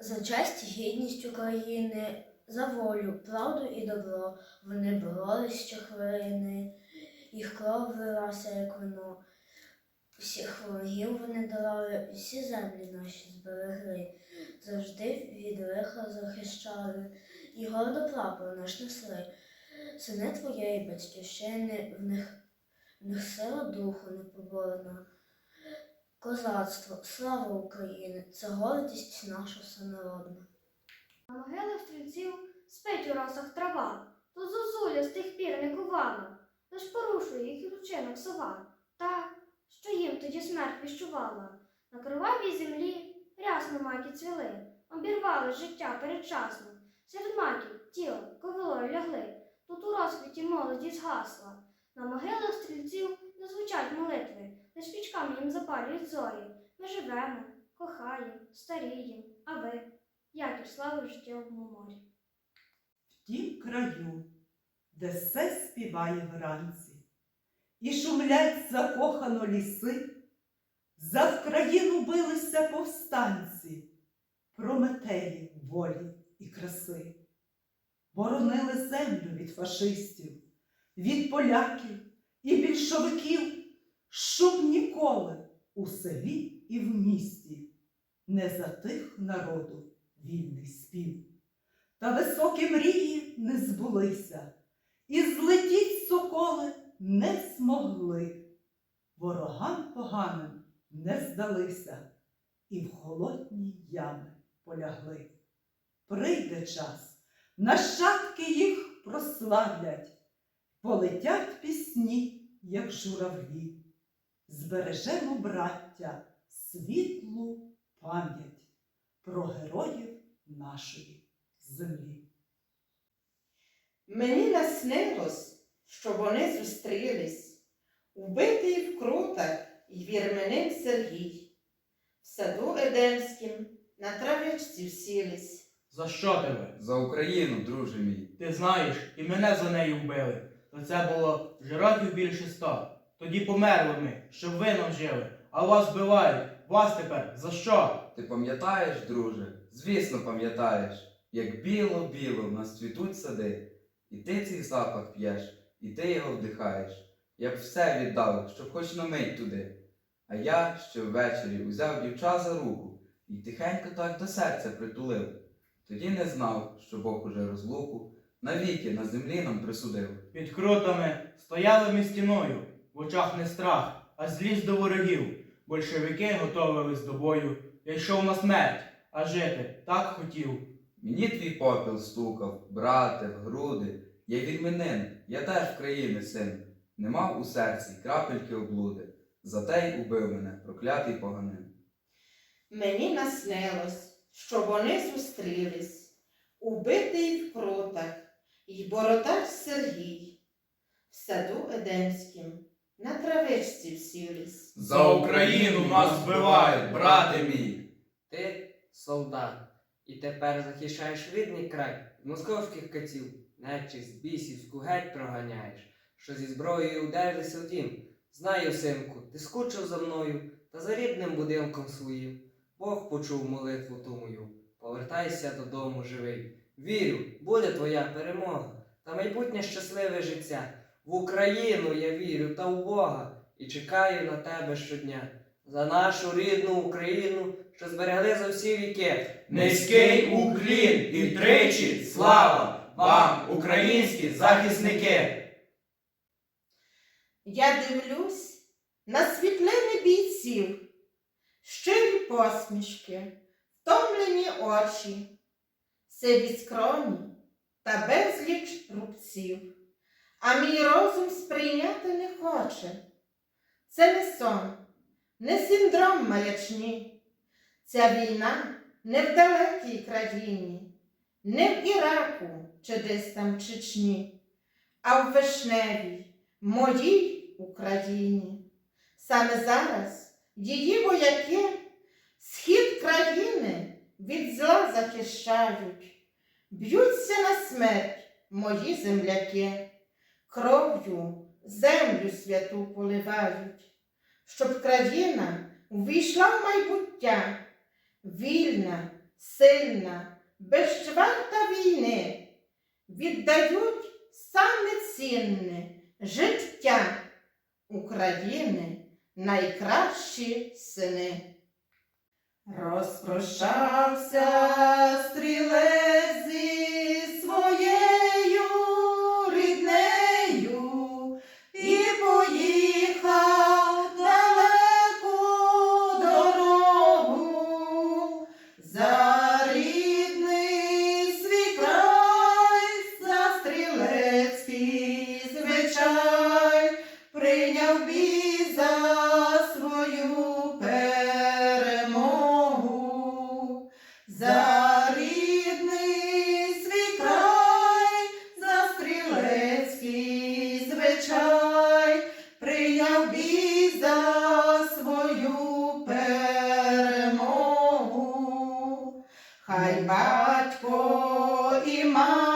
За честь і гідність України, за волю, правду і добро вони боролись щохвилини, їх кров вилася, як вино. Всіх ворогів вони долали, всі землі наші зберегли, завжди від лиха захищали, і гордо прапор наш несли. Сини твоєї батьківщини, в них, в них сила духу непоборна. Козацтво, слава України, це гордість наша всенародна. На могилах стрільців спить у росах трава, то зозуля з тих пір не кувала, лиш порушує їх ручинок сова, та, що їм тоді смерть віщувала. На кровавій землі рясно маки цвіли, обірвали життя передчасно. Серед маків тіло ковилою лягли, тут у розквіті молоді згасла. На могилах стрільців не звучать молитви, лиш пічками їм запалюють зорі. Ми живемо, кохаємо, старіємо, а ви як і слави в життєвому морі. в тім краю, де все співає вранці, і шумлять закохано ліси, за Вкраїну билися повстанці, прометеї волі і краси, боронили землю від фашистів, від поляків і більшовиків, у селі і в місті не затих народу вільний спів. Та високі мрії не збулися, і злетіть соколи не змогли. Ворогам поганим не здалися, і в холодні ями полягли. Прийде час, нащадки їх прославлять, полетять пісні, як журавлі. Збережемо, браття, світлу пам'ять про героїв нашої землі. Мені наснилось, що вони зустрілись, вбитий в крутах і вірменин Сергій. В саду Едемськім на травичці всілись. За що тебе? За Україну, друже мій. Ти знаєш, і мене за нею вбили. То це було вже років більше ста. Тоді померли ми, щоб ви нам жили. А вас вбивають. Вас тепер за що? Ти пам'ятаєш, друже? Звісно, пам'ятаєш, як біло-біло в нас цвітуть сади. І ти цей запах п'єш, і ти його вдихаєш. Я б все віддав, щоб хоч на мить туди. А я ще ввечері узяв дівча за руку і тихенько так до серця притулив. Тоді не знав, що Бог уже розлуку навіки на землі нам присудив. Під крутами стояли ми стіною, в очах не страх, а злість до ворогів. Большевики готовились до бою. Я йшов на смерть, а жити так хотів. Мені твій попіл стукав, брате, в груди. Я вільминин, я теж в країни син. Не мав у серці крапельки облуди. Зате й убив мене, проклятий поганин. Мені наснилось, що вони зустрілись, убитий в крутах і бородач Сергій. В саду Едемськім на травичці всілись. За Україну нас вбивають, брате мій! Ти солдат, і тепер захищаєш рідний край московських катів, нечисть бісівську геть проганяєш, що зі зброєю вдерлися в дім. Знаю, синку, ти скучив за мною та за рідним будинком своїм. Бог почув молитву ту мою. Повертайся додому живий. Вірю, буде твоя перемога та майбутнє щасливе життя. В Україну я вірю та в Бога і чекаю на тебе щодня. За нашу рідну Україну, що зберегли за всі віки. Низький уклін і тричі слава вам, українські захисники! Я дивлюсь на світлини бійців, щирі посмішки, втомлені очі, сиві скроні та безліч рубців, а мій розум сприйняти не хоче. Це не сон, не синдром маячні. Ця війна не в далекій країні, не в Іраку чи десь там Чечні, а в вишневій моїй Україні. Саме зараз її вояки схід країни від зла захищають, б'ються на смерть мої земляки, кров'ю землю святу поливають, щоб країна увійшла в майбуття, вільна, сильна, без чверта війни, віддають саме цінне життя України найкращі сини. Розпрощався стрілець. matko i matko